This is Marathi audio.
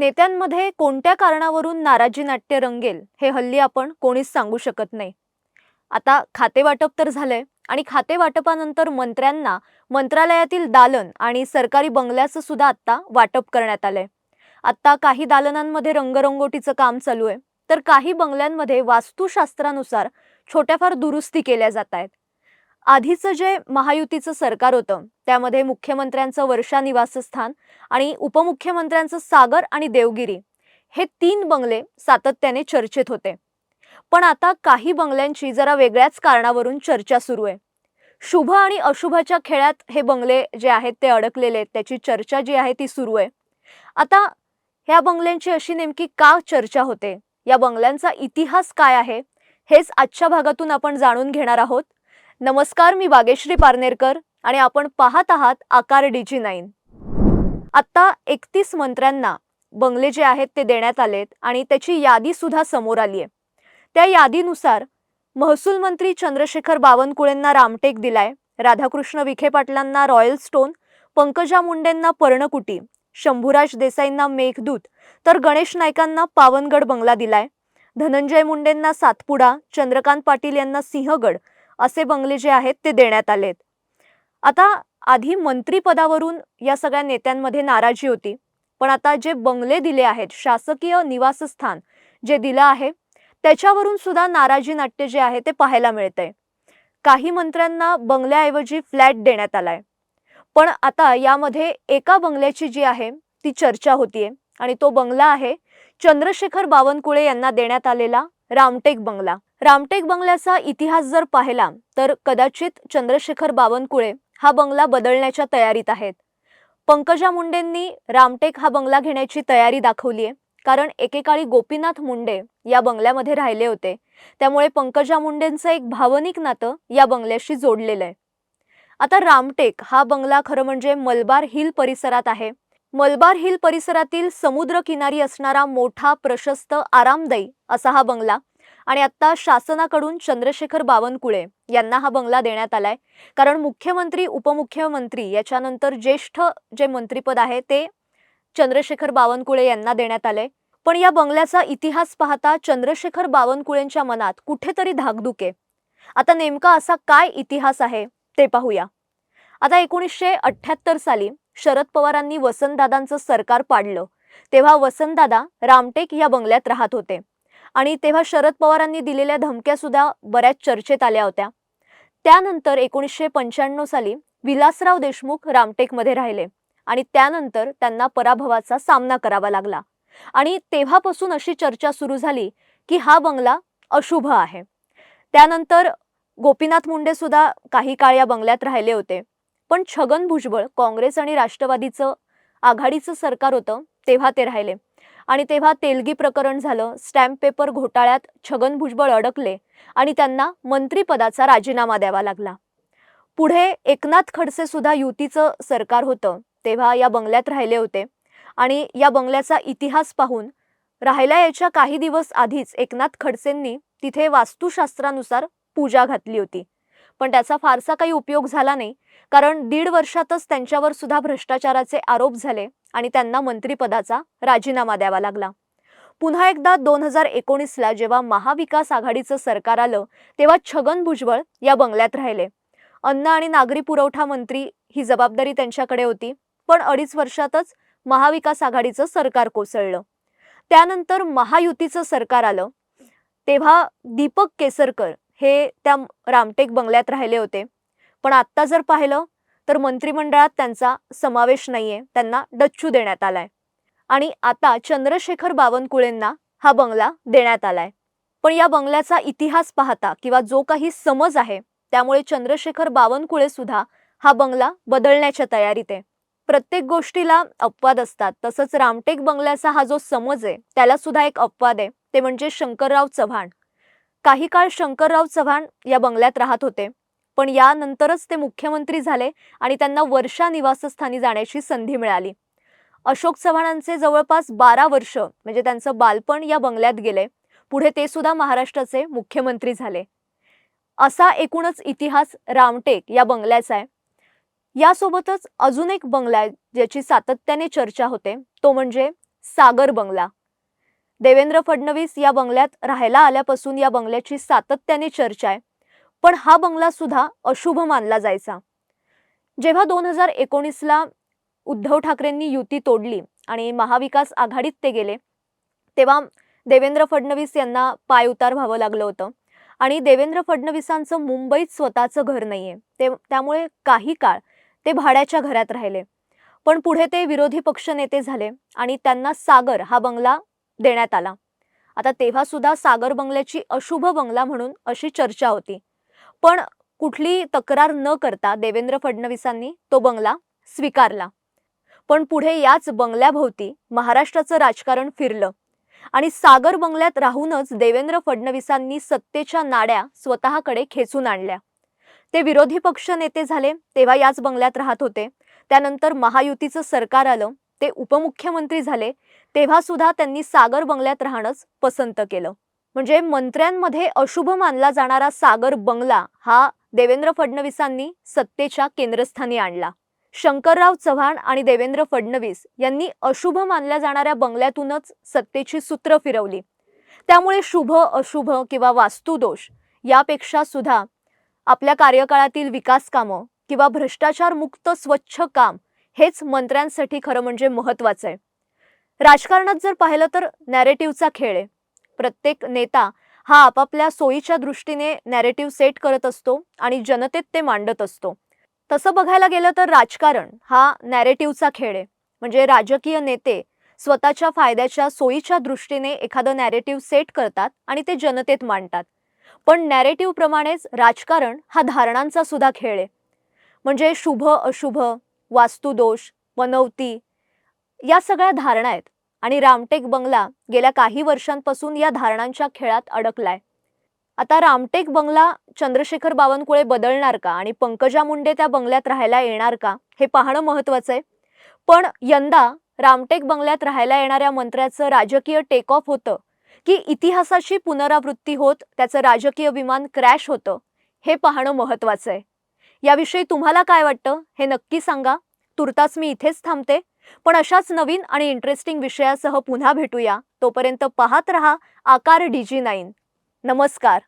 नेत्यांमध्ये कोणत्या कारणावरून नाराजी नाट्य रंगेल हे हल्ली आपण कोणीच सांगू शकत नाही. आता खातेवाटप तर तर झालंय आणि खातेवाटपानंतर मंत्र्यांना मंत्रालयातील दालन आणि सरकारी बंगल्याचं सुद्धा आत्ता वाटप करण्यात आलंय. आत्ता काही दालनांमध्ये रंगरंगोटीचं काम चालू आहे तर काही बंगल्यांमध्ये वास्तुशास्त्रानुसार छोट्याफार दुरुस्ती केल्या जात आहेत. आधीचं जे महायुतीचं सरकार होतं त्यामध्ये मुख्यमंत्र्यांचं वर्षा निवासस्थान आणि उपमुख्यमंत्र्यांचं सागर आणि देवगिरी हे तीन बंगले सातत्याने चर्चेत होते. पण आता काही बंगल्यांची जरा वेगळ्याच कारणावरून चर्चा सुरू आहे. शुभ आणि अशुभाच्या खेळात हे बंगले जे आहेत ते अडकलेले आहेत त्याची चर्चा जी आहे ती सुरू आहे. आता ह्या बंगल्यांची अशी नेमकी का चर्चा होते? या बंगल्यांचा इतिहास काय आहे? हेच आजच्या भागातून आपण जाणून घेणार आहोत. नमस्कार मी बागेश्री पारनेरकर आणि आपण पाहत आहात आकार डीजी नाईन आत्ता एकतीस मंत्र्यांना बंगले जे आहेत ते देण्यात आलेत आणि त्याची यादी सुद्धा समोर आली आहे. त्या यादीनुसार महसूल मंत्री चंद्रशेखर बावनकुळेंना रामटेक दिलाय राधाकृष्ण विखे पाटलांना रॉयल स्टोन पंकजा मुंडेंना पर्णकुटी शंभूराज देसाईंना मेघदूत तर गणेश नायकांना पावनगड बंगला दिलाय धनंजय मुंडेंना सातपुडा चंद्रकांत पाटील यांना सिंहगड असे बंगले जे आहेत ते देण्यात आलेत. आता आधी मंत्रीपदावरून या सगळ्या नेत्यांमध्ये नाराजी होती. पण आता जे बंगले दिले आहेत शासकीय निवासस्थान जे दिलं आहे त्याच्यावरून सुद्धा नाराजी नाट्य जे आहे ते पाहायला मिळतंय. काही मंत्र्यांना बंगल्याऐवजी फ्लॅट देण्यात आलाय. पण आता यामध्ये एका बंगल्याची जी आहे ती चर्चा होतीये. आणि तो बंगला आहे चंद्रशेखर बावनकुळे यांना देण्यात आलेला रामटेक बंगला. रामटेक बंगल्याचा इतिहास जर पाहिला तर कदाचित चंद्रशेखर बावनकुळे हा बंगला बदलण्याच्या तयारीत आहेत. पंकजा मुंडेंनी रामटेक हा बंगला घेण्याची तयारी दाखवली आहे कारण एकेकाळी गोपीनाथ मुंडे या बंगल्यामध्ये राहिले होते. त्यामुळे पंकजा मुंडेंचं एक भावनिक नातं या बंगल्याशी जोडलेलं आहे. आता रामटेक हा बंगला खरं म्हणजे मलबार हिल परिसरात आहे. मलबार हिल परिसरातील समुद्र किनारी असणारा मोठा प्रशस्त आरामदायी असा हा बंगला आणि आत्ता शासनाकडून चंद्रशेखर बावनकुळे यांना हा बंगला देण्यात आलाय. कारण मुख्यमंत्री उपमुख्यमंत्री याच्यानंतर ज्येष्ठ जे मंत्रीपद आहे ते चंद्रशेखर बावनकुळे यांना देण्यात आलंय. पण या बंगल्याचा इतिहास पाहता चंद्रशेखर बावनकुळेंच्या मनात कुठेतरी धाकधुके. आता नेमका असा काय इतिहास आहे ते पाहूया. आता एकोणीसशे अठ्ठ्याहत्तर साली शरद पवारांनी वसंतदादांचं सरकार पाडलं. तेव्हा वसंतदादा रामटेक या बंगल्यात राहत होते. आणि तेव्हा शरद पवारांनी दिलेल्या धमक्यासुद्धा बऱ्याच चर्चेत आल्या होत्या. त्यानंतर एकोणीसशे पंच्याण्णव साली विलासराव देशमुख रामटेकमध्ये राहिले आणि त्यानंतर त्यांना पराभवाचा सामना करावा लागला. आणि तेव्हापासून अशी चर्चा सुरू झाली की हा बंगला अशुभ आहे. त्यानंतर गोपीनाथ मुंडे सुद्धा काही काळ या बंगल्यात राहिले होते. पण छगन भुजबळ काँग्रेस आणि राष्ट्रवादीचं आघाडीचं सरकार होतं तेव्हा ते राहिले. आणि तेव्हा तेलगी प्रकरण झालं. स्टॅम्प पेपर घोटाळ्यात छगन भुजबळ अडकले आणि त्यांना मंत्रिपदाचा राजीनामा द्यावा लागला. पुढे एकनाथ खडसे सुद्धा युतीचं सरकार होतं. तेव्हा या बंगल्यात राहिले होते. आणि या बंगल्याचा इतिहास पाहून राहायला याच्या काही दिवस आधीच एकनाथ खडसेंनी तिथे वास्तुशास्त्रानुसार पूजा घातली होती. पण त्याचा फारसा काही उपयोग झाला नाही. कारण दीड वर्षातच त्यांच्यावर सुद्धा भ्रष्टाचाराचे आरोप झाले आणि त्यांना मंत्रिपदाचा राजीनामा द्यावा लागला. पुन्हा एकदा दोन हजार एकोणीसला जेव्हा महाविकास आघाडीचं सरकार आलं तेव्हा छगन भुजबळ या बंगल्यात राहिले. अन्न आणि नागरी पुरवठा मंत्री ही जबाबदारी त्यांच्याकडे होती पण अडीच वर्षातच महाविकास आघाडीचं सरकार कोसळलं. त्यानंतर महायुतीचं सरकार आलं. तेव्हा दीपक केसरकर हे त्या रामटेक बंगल्यात राहिले होते. पण आत्ता जर पाहिलं तर मंत्रिमंडळात त्यांचा समावेश नाही आहे त्यांना डच्चू देण्यात आलाय. आणि आता चंद्रशेखर बावनकुळेंना हा बंगला देण्यात आलाय. पण या बंगल्याचा इतिहास पाहता किंवा जो काही समज आहे त्यामुळे चंद्रशेखर बावनकुळे सुद्धा हा बंगला बदलण्याच्या तयारीत आहे. प्रत्येक गोष्टीला अपवाद असतात. तसंच रामटेक बंगल्याचा हा जो समज आहे त्याला सुद्धा एक अपवाद आहे. ते म्हणजे शंकरराव चव्हाण. काही काळ शंकरराव चव्हाण या बंगल्यात राहत होते. पण यानंतरच ते मुख्यमंत्री झाले आणि त्यांना वर्षा निवासस्थानी जाण्याची संधी मिळाली. अशोक चव्हाणांचे जवळपास बारा वर्ष म्हणजे त्यांचं बालपण या बंगल्यात गेले. पुढे ते सुद्धा महाराष्ट्राचे मुख्यमंत्री झाले. असा एकूणच इतिहास रामटेक या बंगल्याचा आहे. यासोबतच अजून एक बंगला आहे ज्याची सातत्याने चर्चा होते तो म्हणजे सागर बंगला. देवेंद्र फडणवीस या बंगल्यात राहायला आल्यापासून या बंगल्याची सातत्याने चर्चा आहे. पण हा बंगला सुद्धा अशुभ मानला जायचा. जेव्हा दोन हजार एकोणीसला उद्धव ठाकरेंनी युती तोडली आणि महाविकास आघाडीत ते गेले तेव्हा देवेंद्र फडणवीस यांना पाय उतार व्हावं लागलं होतं. आणि देवेंद्र फडणवीसांचं मुंबईत स्वतःचं घर नाहीये. ते त्यामुळे काही काळ ते भाड्याच्या घरात राहिले. पण पुढे ते विरोधी पक्षनेते झाले आणि त्यांना सागर हा बंगला देण्यात आला. आता तेव्हा सुद्धा सागर बंगल्याची अशुभ बंगला म्हणून अशी चर्चा होती. पण कुठली तक्रार न करता देवेंद्र फडणवीसांनी तो बंगला स्वीकारला. पण पुढे याच बंगल्याभोवती महाराष्ट्राचं राजकारण फिरलं. आणि सागर बंगल्यात राहूनच देवेंद्र फडणवीसांनी सत्तेच्या नाड्या स्वतःकडे खेचून आणल्या. ते विरोधी पक्ष नेते झाले तेव्हा याच बंगल्यात राहत होते. त्यानंतर महायुतीचं सरकार आलं ते उपमुख्यमंत्री झाले तेव्हा सुद्धा त्यांनी सागर बंगल्यात राहणंच पसंत केलं. म्हणजे मंत्र्यांमध्ये अशुभ मानला जाणारा सागर बंगला हा देवेंद्र फडणवीसांनी सत्तेच्या केंद्रस्थानी आणला. शंकरराव चव्हाण आणि देवेंद्र फडणवीस यांनी अशुभ मानल्या जाणाऱ्या बंगल्यातूनच सत्तेची सूत्र फिरवली. त्यामुळे शुभ अशुभ किंवा वास्तुदोष यापेक्षा सुद्धा आपल्या कार्यकाळातील विकास कामं किंवा भ्रष्टाचार मुक्त स्वच्छ काम हेच मंत्र्यांसाठी खरं म्हणजे महत्वाचं आहे. राजकारणात जर पाहिलं तर नॅरेटिव्हचा खेळ आहे. प्रत्येक नेता हा आपापल्या सोयीच्या दृष्टीने नॅरेटिव्ह सेट करत असतो आणि जनतेत ते मांडत असतो. तसं बघायला गेलं तर राजकारण हा नॅरेटिव्हचा खेळ आहे. म्हणजे राजकीय नेते स्वतःच्या फायद्याच्या सोयीच्या दृष्टीने एखादं नॅरेटिव्ह सेट करतात आणि ते जनतेत मांडतात. पण नॅरेटिव्ह प्रमाणेच राजकारण हा धारणांचा सुद्धा खेळ आहे. म्हणजे शुभ अशुभ वास्तुदोष वनवती या सगळ्या धारणा आहेत. आणि रामटेक बंगला गेल्या काही वर्षांपासून या धारणांच्या खेळात अडकलाय. आता रामटेक बंगला चंद्रशेखर बावनकुळे बदलणार का? आणि पंकजा मुंडे त्या बंगल्यात राहायला येणार का? हे पाहणं महत्वाचं आहे. पण यंदा रामटेक बंगल्यात राहायला येणाऱ्या मंत्र्याचं राजकीय टेक ऑफ होतं. की इतिहासाची पुनरावृत्ती होत त्याचं राजकीय विमान क्रॅश होतं हे पाहणं महत्वाचं आहे. याविषयी तुम्हाला काय वाटतं? हे नक्की सांगा. तुर्तास मी इथेच थांबते. पण अशाच नवीन आणि इंटरेस्टिंग विषयासह पुन्हा भेटूया. तोपर्यंत पाहत रहा आकार डी जी नाईन. नमस्कार.